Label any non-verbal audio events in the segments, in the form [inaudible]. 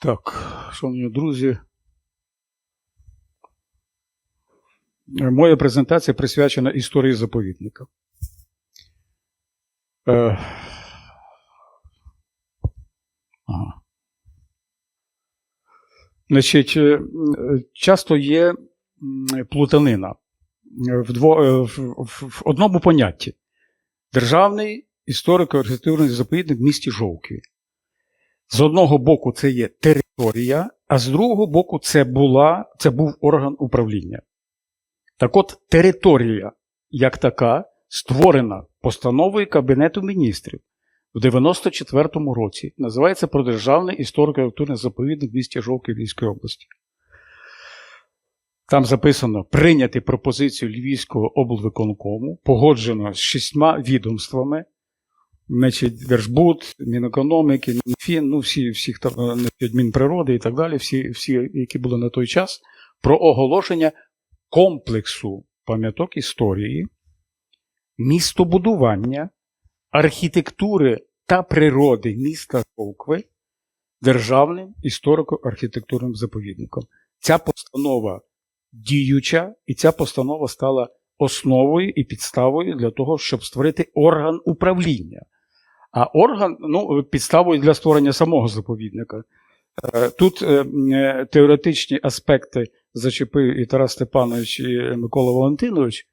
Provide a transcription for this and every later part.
Так, шановні друзі. Моя презентація присвячена історії заповідника. Е, Ага. Значить, е, часто є плутанина в, дво, е, в, одному понятті: Державний історико-архітектурний заповідник в місті Жовкві. З одного боку, це є територія, а з другого боку, це, була, це був орган управління. Так от, територія, як така, створена постановою Кабінету міністрів в 94-му році. Називається про Державний історико-архітектурний заповідник місті Жовків Львівської області. Там записано прийняти пропозицію Львівського облвиконкому, погоджено з шістьма відомствами, значить, Держбуд, Мінекономіки, Мінфін, ну всі, всіх там, е, Мінприроди і так далі, всі, всі, які були на той час, про оголошення комплексу пам'яток історії, містобудування, архітектури та природи міста Жовкви державним історико-архітектурним заповідником. Ця постанова діюча, і ця постанова стала основою і підставою для того, щоб створити орган управління. А орган ну, підставою для створення самого заповідника. Е, Тут е, е, теоретичні аспекти зачепив і Тарас Степанович, і Микола Валентинович.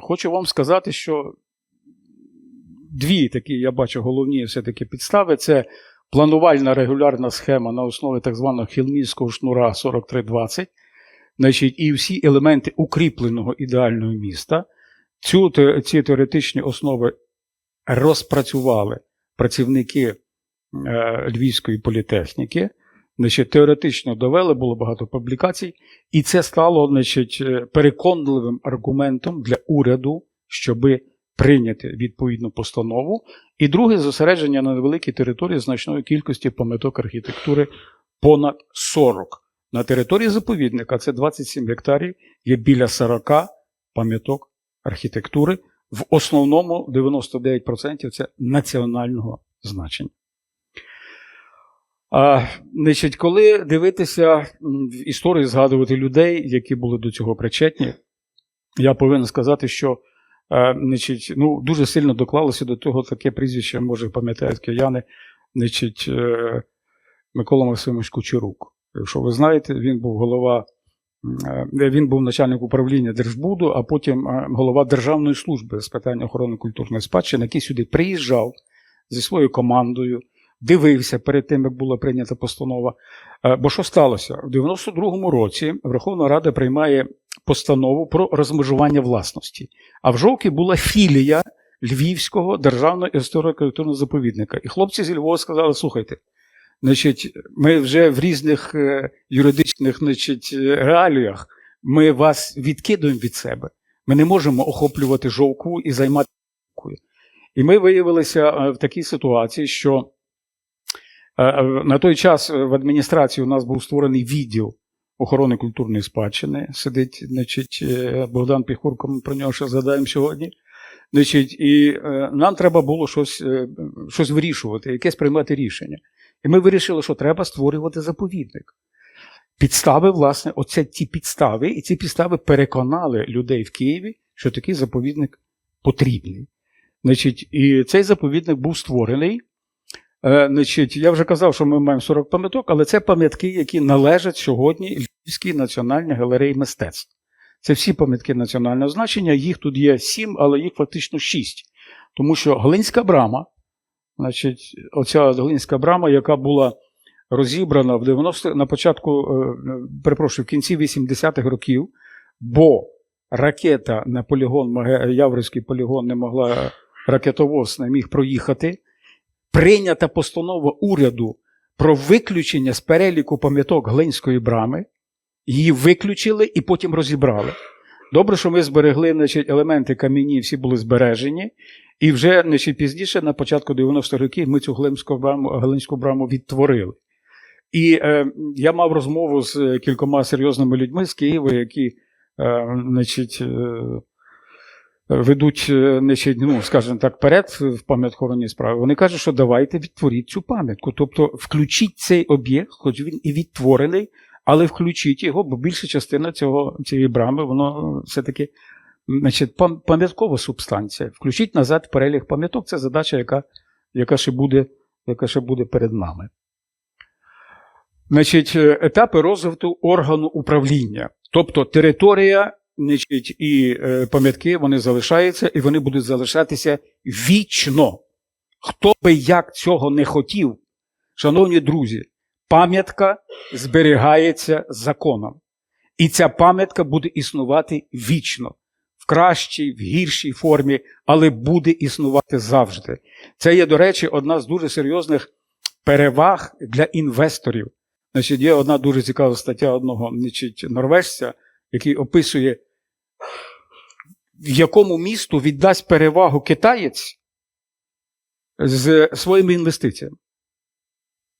Хочу вам сказати, що дві такі, я бачу, головні все-таки підстави це планувальна регулярна схема на основі так званого хілмійського шнура 4320, значить, і всі елементи укріпленого ідеального міста. Цю, ці теоретичні основи розпрацювали працівники е, Львівської політехніки. Значить, теоретично довели, було багато публікацій, і це стало значить, е, переконливим аргументом для уряду, щоби прийняти відповідну постанову. І друге зосередження на невеликій території значної кількості пам'яток архітектури понад 40. На території заповідника це 27 гектарів, є біля 40 пам'яток архітектури. В основному 99% це національного значення. А, значить, коли дивитися в історії, згадувати людей, які були до цього причетні, я повинен сказати, що е, значить, ну, дуже сильно доклалося до того таке прізвище, може пам'ятають кияни, значить, е, Микола Максимович Кучерук. Якщо ви знаєте, він був голова, він був начальник управління Держбуду, а потім е, голова Державної служби з питань охорони культурної спадщини, який сюди приїжджав зі своєю командою, дивився перед тим, як була прийнята постанова. Е, Бо що сталося? У 92-му році Верховна Рада приймає постанову про розмежування власності. А в Жовкі була філія Львівського державного історико-культурного заповідника. І хлопці зі Львова сказали: слухайте, значить, ми вже в різних е, юридичних значить, е, реаліях ми вас відкидуємо від себе. Ми не можемо охоплювати жовкву і займати жовквою. І ми виявилися е, в такій ситуації, що на той час в адміністрації у нас був створений відділ охорони культурної спадщини. Сидить, значить, Богдан Піхурко, ми про нього ще згадаємо сьогодні. Значить, і нам треба було щось, щось вирішувати, якесь приймати рішення. І ми вирішили, що треба створювати заповідник. Підстави, власне, оце ті підстави, і ці підстави переконали людей в Києві, що такий заповідник потрібний. Значить, і цей заповідник був створений. Е, значить, я вже казав, що ми маємо 40 пам'яток, але це пам'ятки, які належать сьогодні Львівській національній галереї мистецтв. Це всі пам'ятки національного значення, їх тут є сім, але їх фактично шість. Тому що Глинська брама, значить, оця Глинська брама, яка була розібрана в 90 на початку, е, перепрошую, в кінці 80-х років, бо ракета на полігон, Маге- Яврівський полігон не могла, ракетовоз не міг проїхати. Прийнята постанова уряду про виключення з переліку пам'яток Глинської брами. Її виключили і потім розібрали. Добре, що ми зберегли значить, елементи камінні, всі були збережені. І вже значить, пізніше, на початку 90-х років, ми цю браму, Глинську браму відтворили. І е, я мав розмову з кількома серйозними людьми з Києва, які е, значить, е, ведуть, е, значить, ну, скажімо так, вперед в пам'ятхоронні справи, вони кажуть, що давайте відтворіть цю пам'ятку. Тобто включіть цей об'єкт, хоч він і відтворений, але включіть його, бо більша частина цього, цієї брами, воно все-таки значить, пам'яткова субстанція. Включіть назад перелік пам'яток. Це задача, яка, яка, ще буде, яка ще буде перед нами. Значить, етапи розвитку органу управління. Тобто територія значить, і е, пам'ятки вони залишаються, і вони будуть залишатися вічно. Хто би як цього не хотів, шановні друзі, пам'ятка зберігається законом. І ця пам'ятка буде існувати вічно, в кращій, в гіршій формі, але буде існувати завжди. Це є, до речі, одна з дуже серйозних переваг для інвесторів. Значить, є одна дуже цікава стаття одного значить, норвежця, який описує, в якому місту віддасть перевагу китаєць з своїми інвестиціями.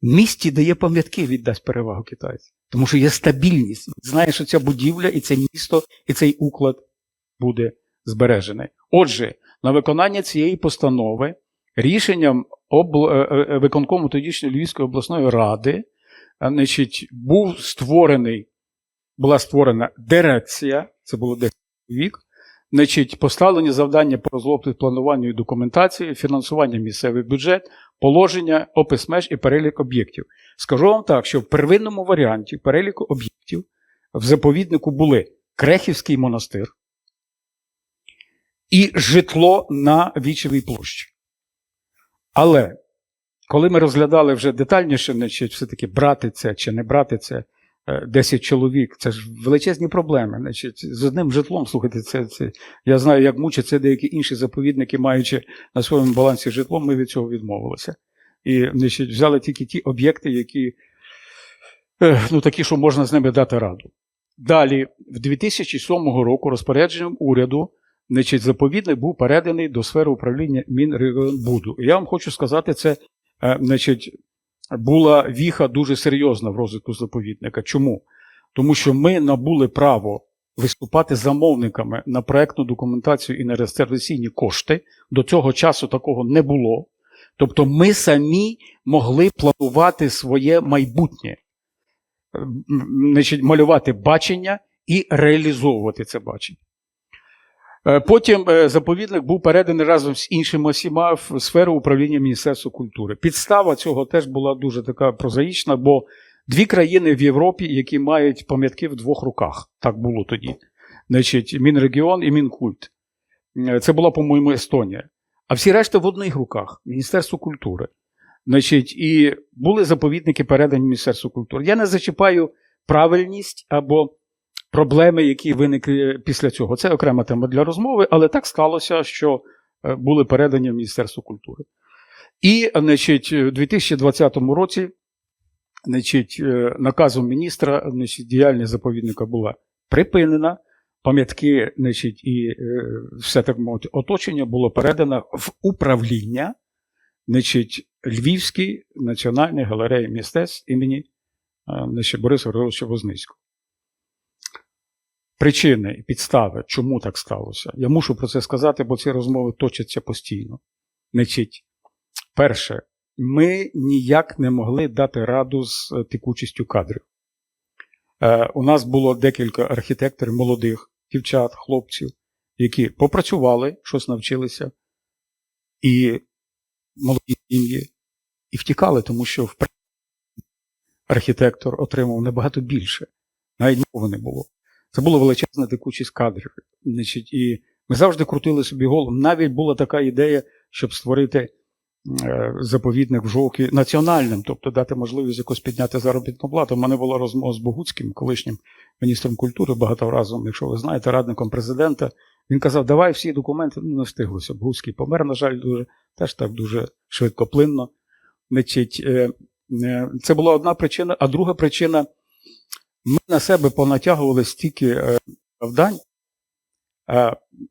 Місті, де є пам'ятки, віддасть перевагу китайць. Тому що є стабільність. Знає, що ця будівля, і це місто, і цей уклад буде збережений. Отже, на виконання цієї постанови рішенням обл... е, е, виконкому тодішньої Львівської обласної ради значить, був створений, була створена дирекція, це було 10 вік, значить, поставлені завдання по розробці плануванню і документації, фінансування місцевий бюджет, положення, опис меж і перелік об'єктів. Скажу вам так, що в первинному варіанті переліку об'єктів в заповіднику були Крехівський монастир і житло на Вічевій площі. Але коли ми розглядали вже детальніше, значить, все-таки брати це чи не брати це, 10 чоловік, це ж величезні проблеми. Значить, з одним житлом, слухайте, це, це я знаю, як мучаться деякі інші заповідники, маючи на своєму балансі житло, ми від цього відмовилися. І значить, взяли тільки ті об'єкти, які е, ну, такі, що можна з ними дати раду. Далі, в 2007 року, розпорядженням уряду, значить, заповідник був переданий до сфери управління Мінрегіонбуду. Я вам хочу сказати, це е, значить, була віха дуже серйозна в розвитку заповідника. Чому? Тому що ми набули право виступати замовниками на проектну документацію і на реєстраційні кошти. До цього часу такого не було. Тобто ми самі могли планувати своє майбутнє, значить, малювати бачення і реалізовувати це бачення. Е, Потім е, заповідник був переданий разом з іншими осіма в сферу управління Міністерства культури. Підстава цього теж була дуже така прозаїчна, бо дві країни в Європі, які мають пам'ятки в двох руках. Так було тоді. Значить, Мінрегіон і Мінкульт. Е, Це була, по-моєму, Естонія. А всі решта в одних руках Міністерство культури. Значить, і були заповідники передані Міністерству культури. Я не зачіпаю правильність або проблеми, які виникли після цього. Це окрема тема для розмови, але так сталося, що е, були передані в Міністерство культури. І, значить, у 2020 році, значить, е, наказом міністра, значить, діяльність заповідника була припинена. Пам'ятки, значить, і е, все так мовити, оточення було передано в управління значить, Львівській національній галереї мистецтв імені значить, Бориса Григоровича Возницького. Причини і підстави, чому так сталося? Я мушу про це сказати, бо ці розмови точаться постійно. Значить, перше, ми ніяк не могли дати раду з е, текучістю кадрів. Е, у нас було декілька архітекторів, молодих дівчат, хлопців, які попрацювали, щось навчилися, і молоді сім'ї, і втікали, тому що в архітектор отримав набагато більше, навіть мови не було. Це була величезна текучість кадрів. Значить, і ми завжди крутили собі голову. Навіть була така ідея, щоб створити е, заповідник в жовкі національним, тобто дати можливість якось підняти заробітну плату. У мене була розмова з Богуцьким, колишнім міністром культури, багато разом, якщо ви знаєте, радником президента. Він казав, давай всі документи, ну не встиглося. Богуцький помер, на жаль, дуже, теж так дуже швидкоплинно. Значить, е, е, це була одна причина, а друга причина. Ми на себе понатягували стільки е, завдань,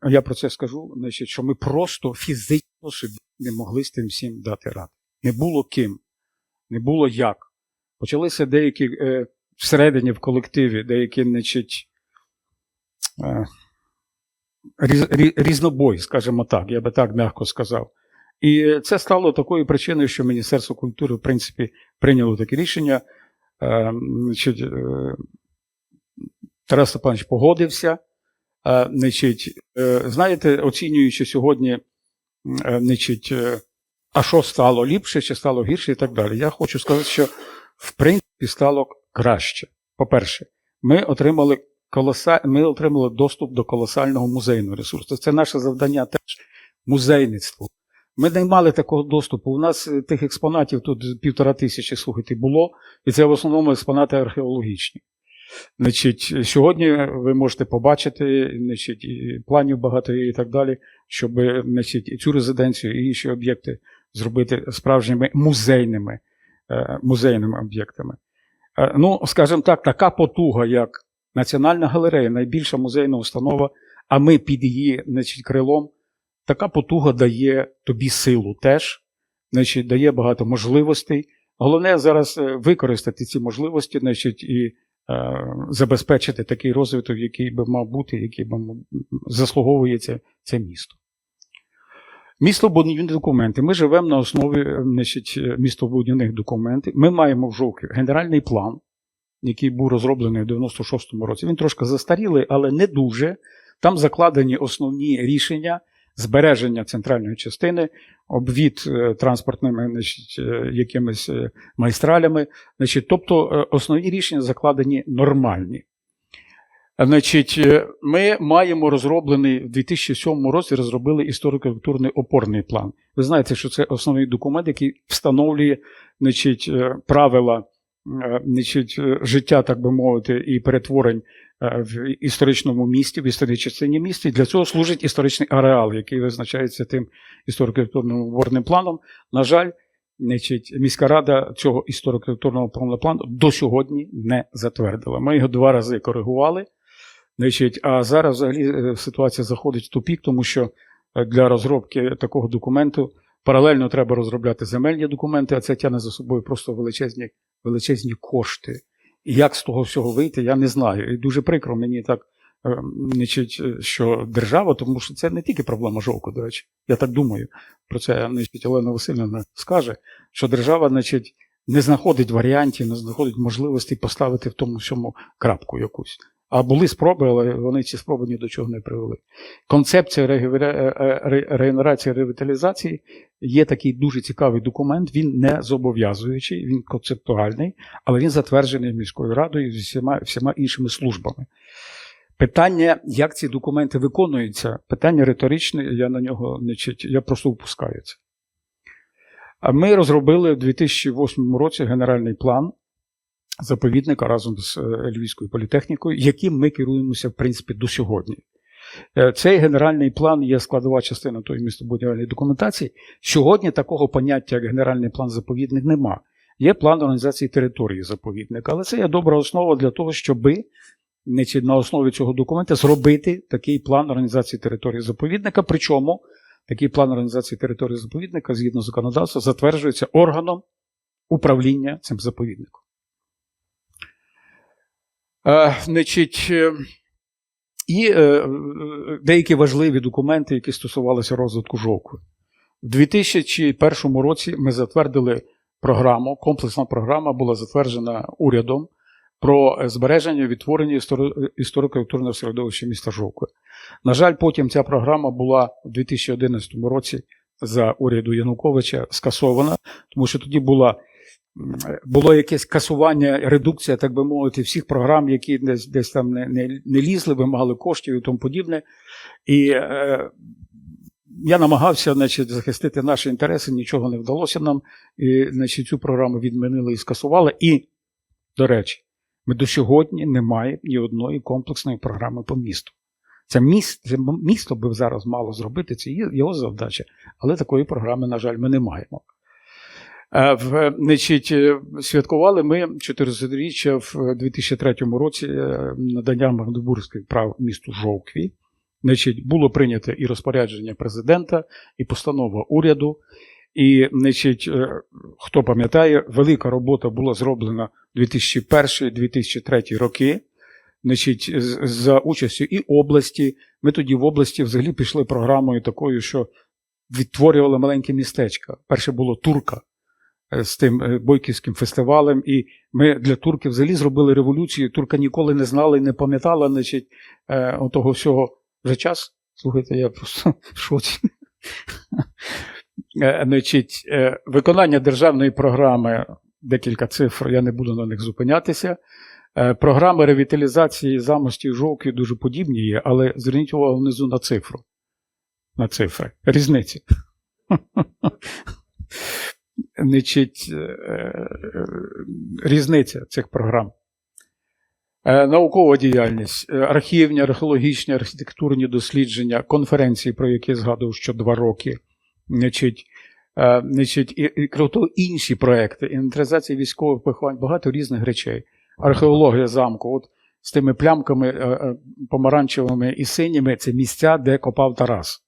я про це скажу, значить, що ми просто фізично собі не могли з тим всім дати ради. Не було ким, не було як. Почалися деякі е, всередині в колективі, деякі, значить, е, різнобой, скажімо так, я би так м'яко сказав. І це стало такою причиною, що Міністерство культури, в принципі, прийняло таке рішення. Е, значить, е, Тарас Степанович погодився. Е, значить, е, знаєте, оцінюючи сьогодні, значить, а що стало ліпше, чи стало гірше і так далі. Я хочу сказати, що в принципі стало краще. По-перше, ми отримали колоса... ми отримали доступ до колосального музейного ресурсу. Це наше завдання теж музейництво. Ми не мали такого доступу. У нас е, тих експонатів тут півтора тисячі, слухайте, було, і це в основному експонати археологічні. Значить, сьогодні ви можете побачити, значить, планів багато і так далі, щоб значить, цю резиденцію і інші об'єкти зробити справжніми музейними, е, музейними об'єктами. Е, Ну, скажімо так, така потуга, як Національна галерея, найбільша музейна установа, а ми під її значить, крилом, така потуга дає тобі силу теж, значить, дає багато можливостей. Головне зараз е, використати ці можливості, значить, і е, забезпечити такий розвиток, який би мав бути, який би м- заслуговує це, місто. Містобудівні документи. Ми живемо на основі е, значить, е, містобудівних документів. Ми маємо в жовтні генеральний план, який був розроблений в 96-му році. Він трошки застарілий, але не дуже. Там закладені основні рішення збереження центральної частини, обвід е, транспортними значить, е, якимись е, майстралями. Значить, тобто основні рішення закладені нормальні. Значить, ми маємо розроблений в 2007 році розробили історико-культурний опорний план. Ви знаєте, що це основний документ, який встановлює значить, правила значить, життя, так би мовити, і перетворень в історичному місті, в історичній частині міста. І для цього служить історичний ареал, який визначається тим історико-культурним опорним планом. На жаль, міська рада цього історико-культурного плану до сьогодні не затвердила. Ми його два рази коригували. Значить, а зараз взагалі е, ситуація заходить в тупік, тому що е, для розробки такого документу паралельно треба розробляти земельні документи, а це тягне за собою просто величезні, величезні кошти. Як з того всього вийти, я не знаю. І дуже прикро мені так, е, значить, е, що держава, тому що це не тільки проблема жовку, до речі. Я так думаю. Про це значить, Олена Васильівна скаже, що держава, значить, не знаходить варіантів, не знаходить можливості поставити в тому всьому крапку якусь. А були спроби, але вони ці спроби ні до чого не привели. Концепція регенера- е, е, ре- регенерації ревіталізації є такий дуже цікавий документ. Він не зобов'язуючий, він концептуальний, але він затверджений міською радою з всіма, всіма іншими службами. Питання, як ці документи виконуються, питання риторичне, я на нього не чит- я просто впускаю це. Ми розробили в 2008 році генеральний план заповідника разом з е, Львівською політехнікою, яким ми керуємося, в принципі, до сьогодні. Е, Цей генеральний план є складова частина тої містобудівельної документації. Сьогодні такого поняття, як генеральний план заповідник, нема. Є план організації території заповідника, але це є добра основа для того, щоб на основі цього документа зробити такий план організації території заповідника. Причому такий план організації території заповідника, згідно законодавства, затверджується органом управління цим заповідником. Е, значить, е, і е, деякі важливі документи, які стосувалися розвитку жовку. У 2001 році ми затвердили програму, комплексна програма була затверджена урядом про збереження і відтворення історико-культурного середовища міста Жовкви. На жаль, потім ця програма була у 2011 році за уряду Януковича скасована, тому що тоді була було якесь касування, редукція, так би мовити, всіх програм, які десь, десь там не, не, не лізли, вимагали коштів і тому подібне. І е, я намагався значить, захистити наші інтереси, нічого не вдалося нам. І значить, цю програму відмінили і скасували. І, до речі, ми до сьогодні не маємо ні одної комплексної програми по місту. Це місто, це місто би зараз мало зробити, це його завдача, але такої програми, на жаль, ми не маємо. Е, В, значить, е, святкували ми 400-річчя в 2003 році е, надання Магдебурзьких прав місту Жовкві. Значить, було прийнято і розпорядження президента, і постанова уряду. І, значить, е, хто пам'ятає, велика робота була зроблена 2001-2003 роки. Значить, за участю і області, ми тоді в області взагалі пішли програмою такою, що відтворювали маленьке містечко. Перше було Турка е, з тим е, Бойківським фестивалем, і ми для турків взагалі зробили революцію. Турка ніколи не знала і не пам'ятала, значить, е, отого всього вже час. Слухайте, я просто [laughs] в шоці. Е, Значить, е, виконання державної програми, декілька цифр, я не буду на них зупинятися. Е, Програми ревіталізації замостів жовків дуже подібні є, але зверніть увагу внизу на цифру. На цифри. Різниці. [laughs] Значить, е, е, різниця цих програм. Е, Наукова діяльність, архівні, археологічні, архітектурні дослідження, конференції, про які згадував що два роки. Значить, значить, і, і крім того, інші проекти, інвентаризація військових поховань, багато різних речей. Археологія замку, от з тими плямками помаранчевими і синіми, це місця, де копав Тарас.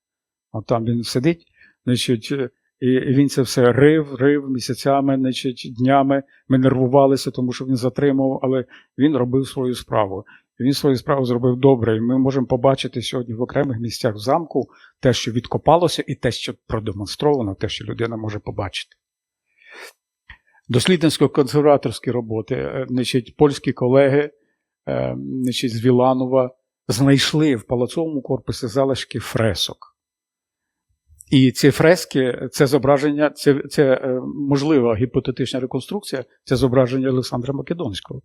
От там він сидить, значить, і він це все рив, рив місяцями, значить, днями. Ми нервувалися, тому що він затримав, але він робив свою справу. І він свою справу зробив добре. І ми можемо побачити сьогодні в окремих місцях замку те, що відкопалося, і те, що продемонстровано, те, що людина може побачити. Дослідницько-консерваторські роботи, е, значить, польські колеги е, значить, з Віланова знайшли в палацовому корпусі залишки фресок. І ці фрески, це зображення, це, це е, можлива гіпотетична реконструкція, це зображення Олександра Македонського.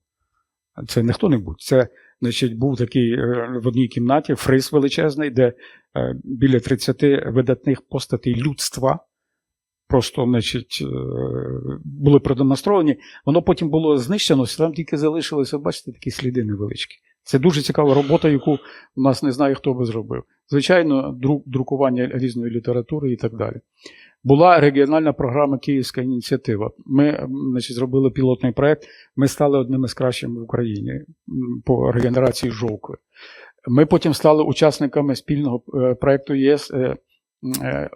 Це не хто-небудь. Це значить, був такий е, в одній кімнаті фриз величезний, де е, біля 30 видатних постатей людства просто значить, були продемонстровані. Воно потім було знищено, там тільки залишилися, бачите, такі сліди невеличкі. Це дуже цікава робота, яку у нас не знає, хто би зробив. Звичайно, друк, друкування різної літератури і так далі. Була регіональна програма Київська ініціатива. Ми значить, зробили пілотний проєкт. Ми стали одними з кращих в Україні по регенерації жовкви. Ми потім стали учасниками спільного е, проєкту ЄС. е, е,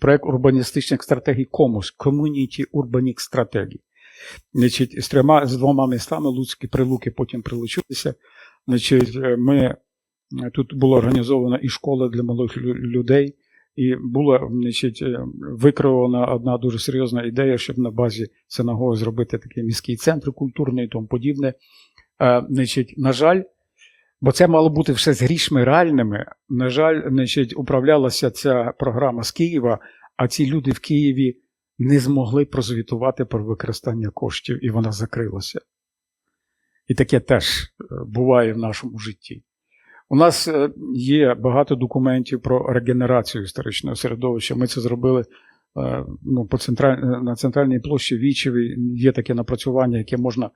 Проєкт урбаністичних стратегій Комус, Community Urbanic Strategy. Значить, з трьома з двома містами Луцьк і Прилуки потім прилучилися. Значить, ми тут була організована і школа для малих людей, і була е, викривана одна дуже серйозна ідея, щоб на базі синагоги зробити такий міський центр культурний і тому подібне. Е, Значить, на жаль, бо це мало бути все з грішми реальними. На жаль, значить, управлялася ця програма з Києва, а ці люди в Києві не змогли прозвітувати про використання коштів, і вона закрилася. І таке теж е, буває в нашому житті. У нас е, є багато документів про регенерацію історичного середовища. Ми це зробили е, ну, по централь... на центральній площі Вічеві. Є таке напрацювання, яке можна е,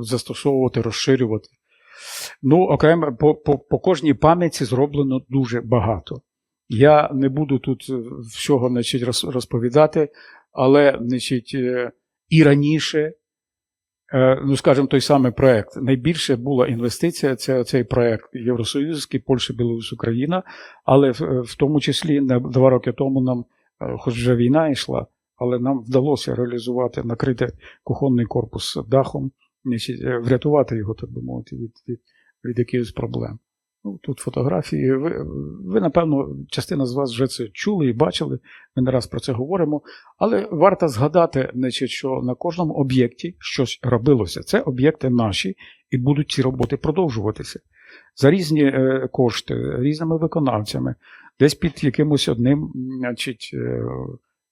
застосовувати, розширювати. Ну, окремо, по, по, по кожній пам'ятці зроблено дуже багато. Я не буду тут е, всього значить, розповідати, але значить, е, і раніше, е, ну скажімо, той самий проект. Найбільше була інвестиція це цей проект Євросоюзський, Польща, Білорусь, Україна. Але в, тому числі не два роки тому нам, е, хоч вже війна йшла, але нам вдалося реалізувати, накрити кухонний корпус дахом, е, врятувати його, так би мовити, від, від, від якихось проблем. Ну, тут фотографії. Ви, ви, напевно, частина з вас вже це чули і бачили. Ми не раз про це говоримо. Але варто згадати, значить, що на кожному об'єкті щось робилося. Це об'єкти наші, і будуть ці роботи продовжуватися за різні е, кошти, різними виконавцями, десь під якимось одним значить, е,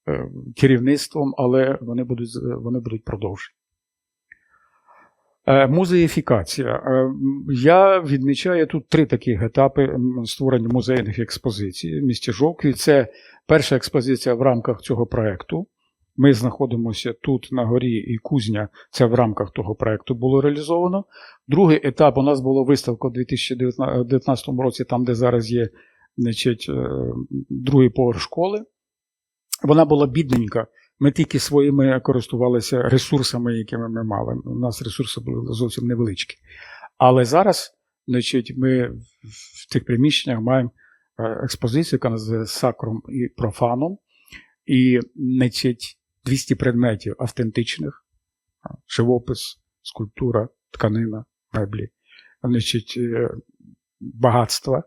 е, керівництвом, але вони будуть, вони будуть продовжені. Е, Музеїфікація. Е, Я відмічаю тут три таких етапи створення музейних експозицій в місті Жовкві. Це перша експозиція в рамках цього проєкту. Ми знаходимося тут на горі і кузня. Це в рамках того проєкту було реалізовано. Другий етап у нас була виставка у 2019 році, там, де зараз є значить, е, другий поверх школи. Вона була бідненька. Ми тільки своїми користувалися ресурсами, якими ми мали. У нас ресурси були зовсім невеличкі. Але зараз, значить, ми в тих приміщеннях маємо е, експозицію, яка називається Сакром і профаном, і значить, 200 предметів автентичних, живопис, скульптура, тканина, меблі, значить, е, багатства.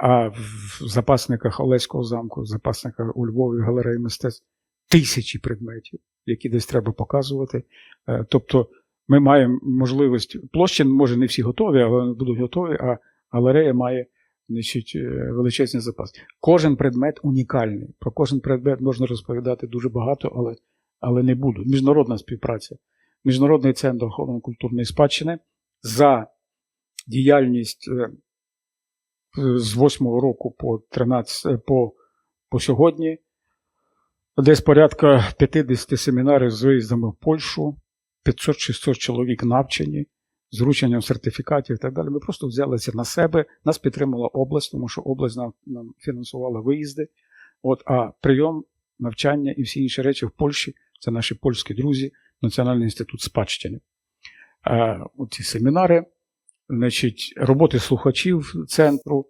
а в запасниках Олеського замку, в запасниках у Львові галереї мистецтв тисячі предметів, які десь треба показувати. Е, Тобто ми маємо можливість, площі, може, не всі готові, але вони будуть готові, а галерея має значить, е, величезний запас. Кожен предмет унікальний. Про кожен предмет можна розповідати дуже багато, але, але не буду. Міжнародна співпраця. Міжнародний центр охорони культурної спадщини за діяльність е, з 8 року по 13, е, по, по сьогодні. Десь порядка 50 семінарів з виїздами в Польщу, 500-600 чоловік навчені, з врученням сертифікатів і так далі. Ми просто взялися на себе, нас підтримала область, тому що область нам, фінансувала виїзди. От, а прийом, навчання і всі інші речі в Польщі це наші польські друзі, Національний інститут спадщини. Е, ці семінари, значить, роботи слухачів центру.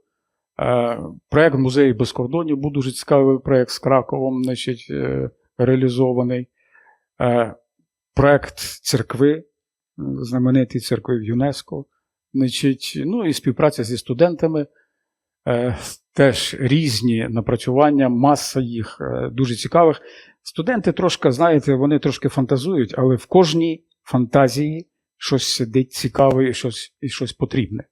Е, Проєкт музею без кордонів був дуже цікавий проєкт з Краковом, значить, е, реалізований. Е, Проєкт церкви, знаменитої церкви в ЮНЕСКО. Значить, ну і співпраця зі студентами. Теж різні напрацювання, маса їх дуже цікавих. Студенти трошки, знаєте, вони трошки фантазують, але в кожній фантазії щось сидить цікаве і щось, і щось потрібне.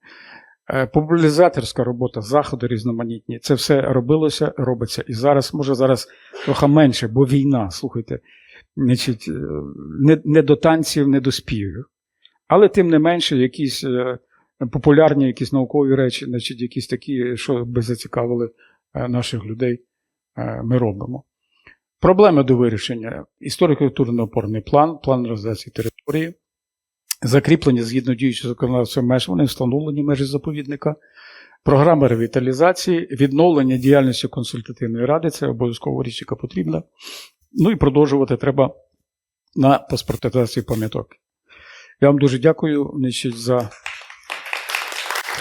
Е, Популяризаторська робота, заходи різноманітні. Це все робилося, робиться. І зараз, може, зараз трохи менше, бо війна, слухайте, значить, е, не, не до танців, не до співів. Але тим не менше, якісь е, популярні, якісь наукові речі, значить, якісь такі, що би зацікавили наших людей, ми робимо. Проблеми до вирішення: історико-культурний опорний план, план організації території, закріплення згідно діючого законодавства меж, вони встановлені межі заповідника, програма ревіталізації, відновлення діяльності консультативної ради, це обов'язково річ, яка потрібна. Ну і продовжувати треба на паспортизації пам'яток. Я вам дуже дякую значить, за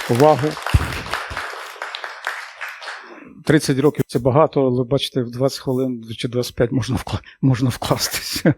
увагу. 30 років це багато, але бачите, в 20 хвилин чи 25 можна, можна вкластися.